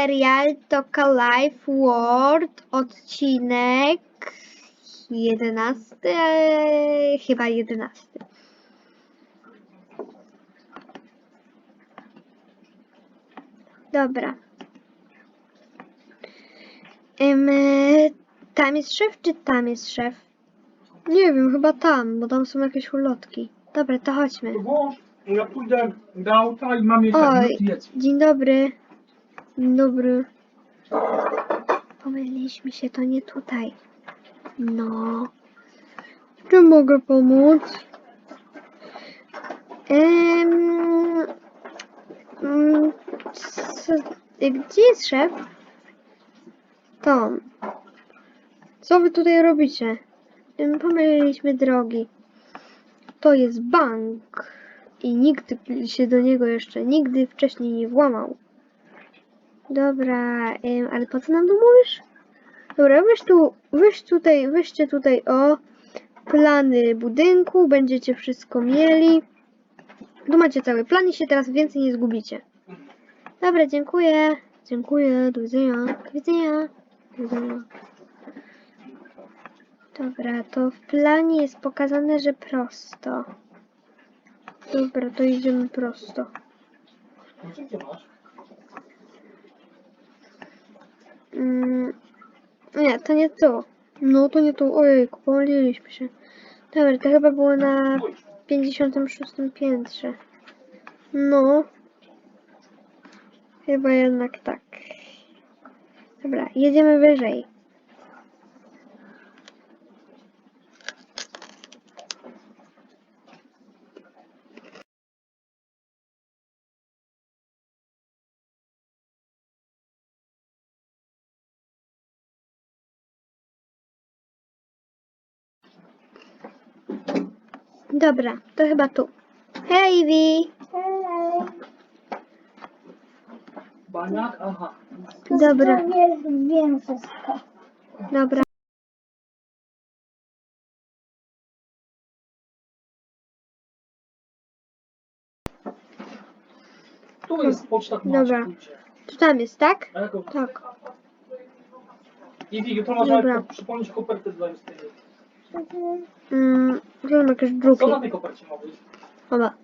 serial Toka Life World, odcinek 11, e, chyba 11. Dobra. E, tam jest szef, czy tam jest szef? Nie wiem, chyba tam, bo tam są jakieś ulotki. Dobra, to chodźmy. Ja pójdę do auta i mam Oj, dzień dobry. Dobry. Pomyliliśmy się, to nie tutaj. No. Czy mogę pomóc? Ehm, gdzie jest szef? Tom. Co wy tutaj robicie? Em, Pomyliliśmy drogi. To jest bank. I nikt się do niego jeszcze nigdy wcześniej nie włamał. Dobra, em, ale po co nam to mówisz? Dobra, weź tu, weź tutaj, weźcie tutaj o plany budynku, będziecie wszystko mieli. Tu macie cały plan i się teraz więcej nie zgubicie. Dobra, dziękuję. Dziękuję, do widzenia. Do widzenia. Do widzenia. Dobra, to w planie jest pokazane, że prosto. Dobra, to idziemy prosto. Ty masz? Mm, nie, to nie tu. No, to nie tu. Ojej, pomyliliśmy się. Dobra, to chyba było na 56 piętrze. No. Chyba jednak tak. Dobra, jedziemy wyżej. Dobra, to chyba tu. Hej, Wi! Baniak? Aha. Dobra, wiem wszystko. dobra. Tu jest poczta, Dobra. Tu tam jest, tak? Jaką? Tak. I Wigi, Dobra. nawet przypomnieć kopertę dla Justyny. Mm, jakieś Co druki. na tej kopercie ma być? Oba.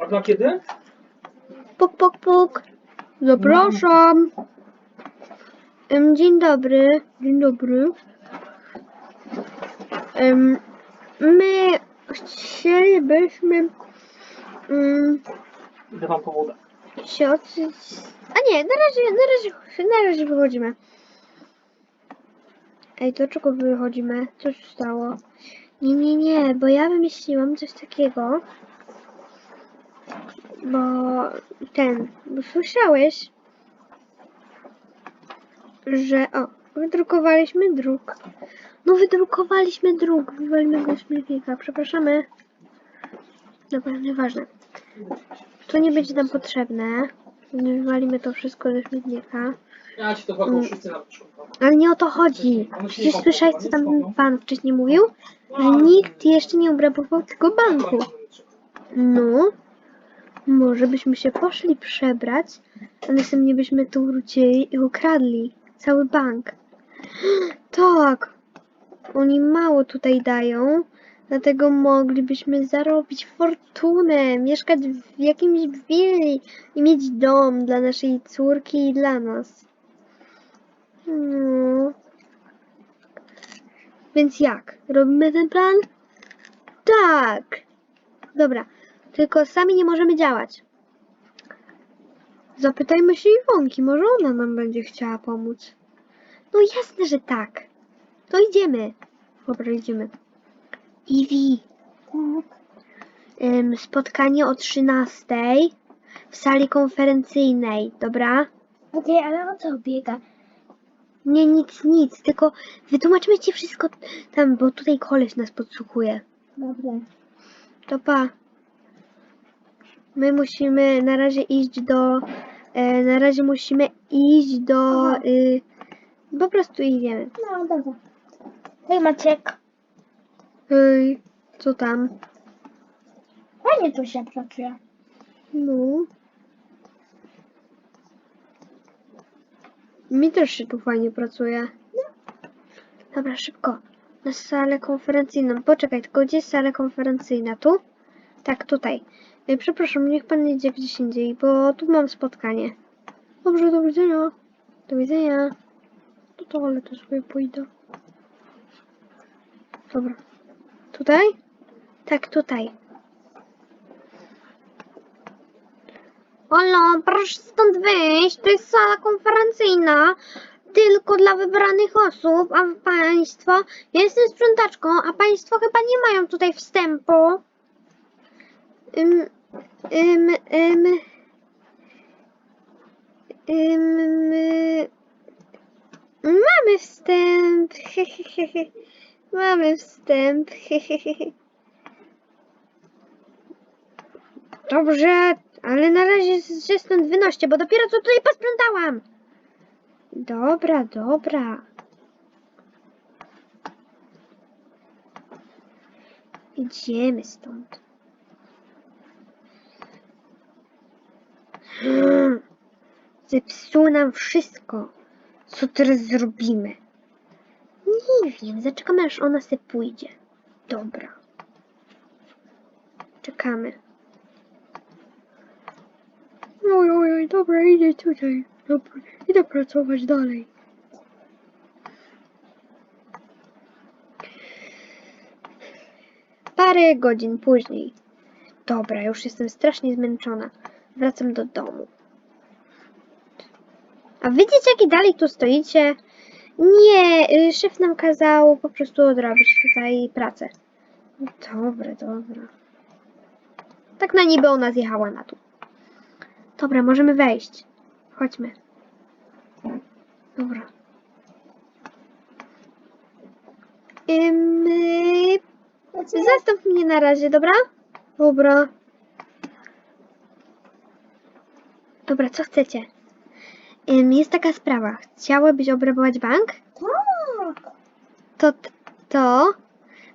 A dla kiedy? Puk, puk, puk. Zapraszam. Em, dzień dobry. Dzień dobry. Em, my chcielibyśmy um, Idę wam po wodę. się odsyć... A nie, na razie, na razie, na razie wychodzimy. Ej, to czego wychodzimy? Co się stało? Nie, nie, nie, bo ja wymyśliłam coś takiego. Bo ten, bo słyszałeś, że o, wydrukowaliśmy druk. No wydrukowaliśmy druk, wywalimy go śmietnika, przepraszamy. Dobra, nieważne. To nie będzie nam potrzebne. Wywalimy to wszystko ze śmietnika. Ja ci to Mm. wszyscy napiszą. Ale nie o to chodzi. Przecież słyszałeś, co tam pan wcześniej mówił? Że nikt jeszcze nie obrabował tego banku. No, może byśmy się poszli przebrać, a następnie byśmy tu wrócili i ukradli cały bank. Tak, oni mało tutaj dają, dlatego moglibyśmy zarobić fortunę, mieszkać w jakimś willi i mieć dom dla naszej córki i dla nas. No. Więc jak? Robimy ten plan? Tak. Dobra. Tylko sami nie możemy działać. Zapytajmy się Iwonki, może ona nam będzie chciała pomóc. No jasne, że tak. To idziemy. Dobra, idziemy. Iwi, Tak. ym, spotkanie o 13 w sali konferencyjnej, dobra? Okej, ale o co biega? Nie, nic, nic, tylko wytłumaczymy ci wszystko tam, bo tutaj koleś nas podsłuchuje. Dobra. To pa. My musimy na razie iść do. E, na razie musimy iść do. Y, po prostu idziemy. No, dobra. Hej Maciek. Hej, co tam? Fajnie tu się pracuje. No. Mi też się tu fajnie pracuje. Dobra, szybko. Na salę konferencyjną. Poczekaj, tylko gdzie jest sala konferencyjna? Tu? Tak, tutaj. Ej, przepraszam, niech pan idzie gdzieś indziej, bo tu mam spotkanie. Dobrze, do widzenia. Do widzenia. Do toalety sobie pójdę. Dobra. Tutaj? Tak, tutaj. Olo, proszę stąd wyjść. To jest sala konferencyjna. Tylko dla wybranych osób, a państwo. Ja jestem sprzątaczką, a państwo chyba nie mają tutaj wstępu. Ym, ym, ym, ym, y, mamy wstęp. Mamy wstęp. Dobrze, ale na razie się stąd wynoście, bo dopiero co tutaj posprzątałam. Dobra, dobra. Idziemy stąd. Zepsuł nam wszystko. Co teraz zrobimy? Nie wiem, zaczekamy aż ona se pójdzie. Dobra. Czekamy. Oj, oj, oj, dobra, idę tutaj. Dobra, idę pracować dalej. Parę godzin później. Dobra, już jestem strasznie zmęczona. Wracam do domu. A wy dzieciaki dalej tu stoicie? Nie, y, szef nam kazał po prostu odrobić tutaj pracę. Dobra, dobra. Tak na niby ona zjechała na tu. Dobra, możemy wejść. Chodźmy. Dobra. Ym, zastaw mnie na razie, dobra? Dobra. Dobra, co chcecie? Jest taka sprawa. Chciałybyś obrabować bank? To, to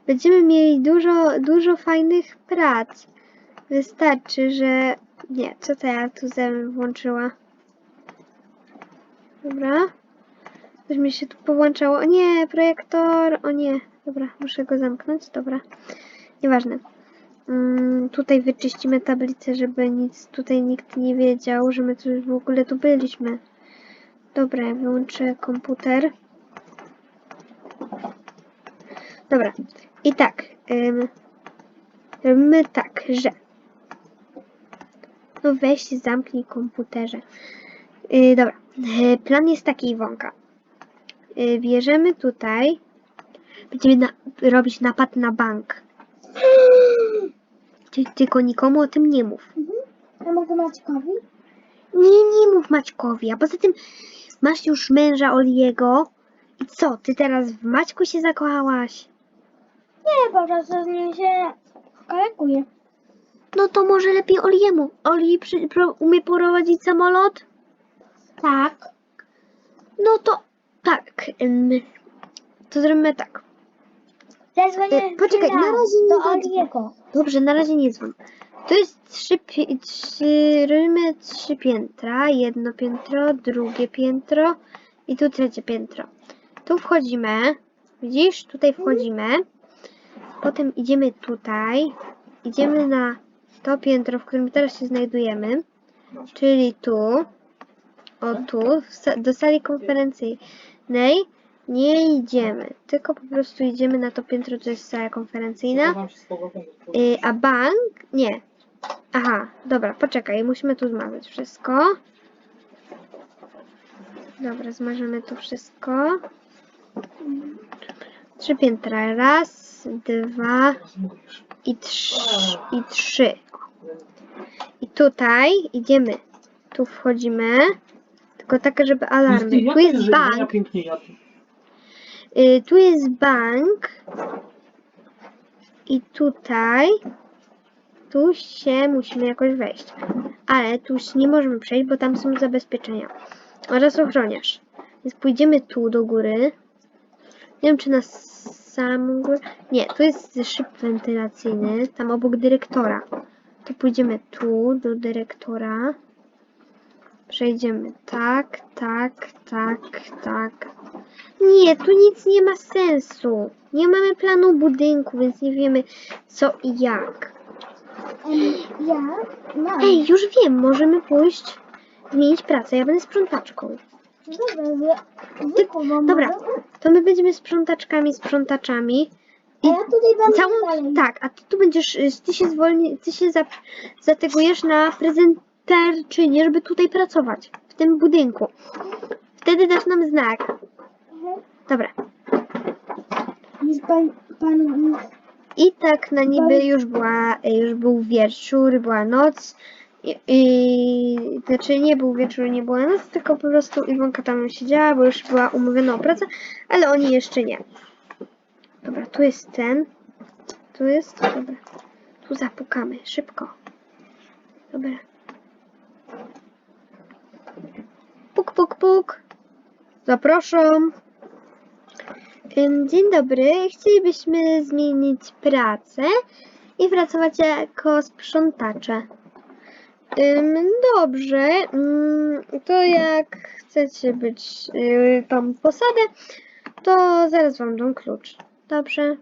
będziemy mieli dużo, dużo fajnych prac. Wystarczy, że... Nie, co to ja tu ze włączyła? Dobra. Coś mi się tu powłączało. O nie, projektor. O nie. Dobra, muszę go zamknąć. Dobra. Nieważne. Mm, tutaj wyczyścimy tablicę, żeby nic tutaj nikt nie wiedział, że my tu w ogóle tu byliśmy. Dobra, wyłączę komputer. Dobra. I tak. Ym, robimy tak, że. No weź, zamknij komputerze. Yy, dobra. Yy, plan jest taki, Iwonka. Yy, bierzemy tutaj. Będziemy na, robić napad na bank. Ty, tylko nikomu o tym nie mów. A mogę Maćkowi? Nie, nie mów Maćkowi, a poza tym masz już męża Oliego. I co, ty teraz w Maćku się zakochałaś? Nie, po prostu z nim się koleguję. No to może lepiej Oliemu. Oli przy, pro, umie prowadzić samolot? Tak. No to tak. to zrobimy tak. Zadzwonię E, poczekaj, na razie nie do. Oliego. Dobrze, na razie nie dzwoń. To jest trzy, trzy, robimy trzy piętra. Jedno piętro, drugie piętro i tu trzecie piętro. Tu wchodzimy. Widzisz? Tutaj wchodzimy. Potem idziemy tutaj. Idziemy na to piętro, w którym teraz się znajdujemy. Czyli tu. O tu. Do sali konferencyjnej. Nie idziemy, tylko po prostu idziemy na to piętro, to jest sala konferencyjna. Y, a bank? Nie. Aha, dobra, poczekaj, musimy tu zmazać wszystko. Dobra, zmażemy tu wszystko. Trzy piętra. Raz, dwa i trzy. I trzy. I tutaj idziemy. Tu wchodzimy. Tylko tak, żeby alarmy. Tu jest bank. Y, tu jest bank. I tutaj. Tu się musimy jakoś wejść. Ale tu się nie możemy przejść, bo tam są zabezpieczenia. Oraz ochroniarz. Więc pójdziemy tu do góry. Nie wiem, czy na samą górę. Nie, tu jest szyb wentylacyjny. Tam obok dyrektora. To pójdziemy tu do dyrektora. Przejdziemy tak, tak, tak, tak. Nie, tu nic nie ma sensu. Nie mamy planu budynku, więc nie wiemy co i jak. Ja mam. Ej, już wiem, możemy pójść, zmienić pracę. Ja będę sprzątaczką. Dobra, Dobra, to my będziemy sprzątaczkami, sprzątaczami. A ja tutaj będę Całą, dalej. tak, a ty tu będziesz, y, ty się zwolni, ty się za, zategujesz na prezenterczynię, żeby tutaj pracować, w tym budynku. Wtedy dasz nam znak. Mhm. Dobra. Jest pan, pan I tak na niby już była, już był wieczór, była noc. I, i, znaczy nie był wieczór, nie była noc, tylko po prostu Iwonka tam siedziała, bo już była umówiona o pracę, ale oni jeszcze nie. Dobra, tu jest ten. Tu jest, dobra. Tu zapukamy, szybko. Dobra. Puk, puk, puk. Zapraszam. Dzień dobry. Chcielibyśmy zmienić pracę i pracować jako sprzątacze. Dobrze. Ym, To jak chcecie być y, w posadę, to zaraz wam dam klucz. Dobrze.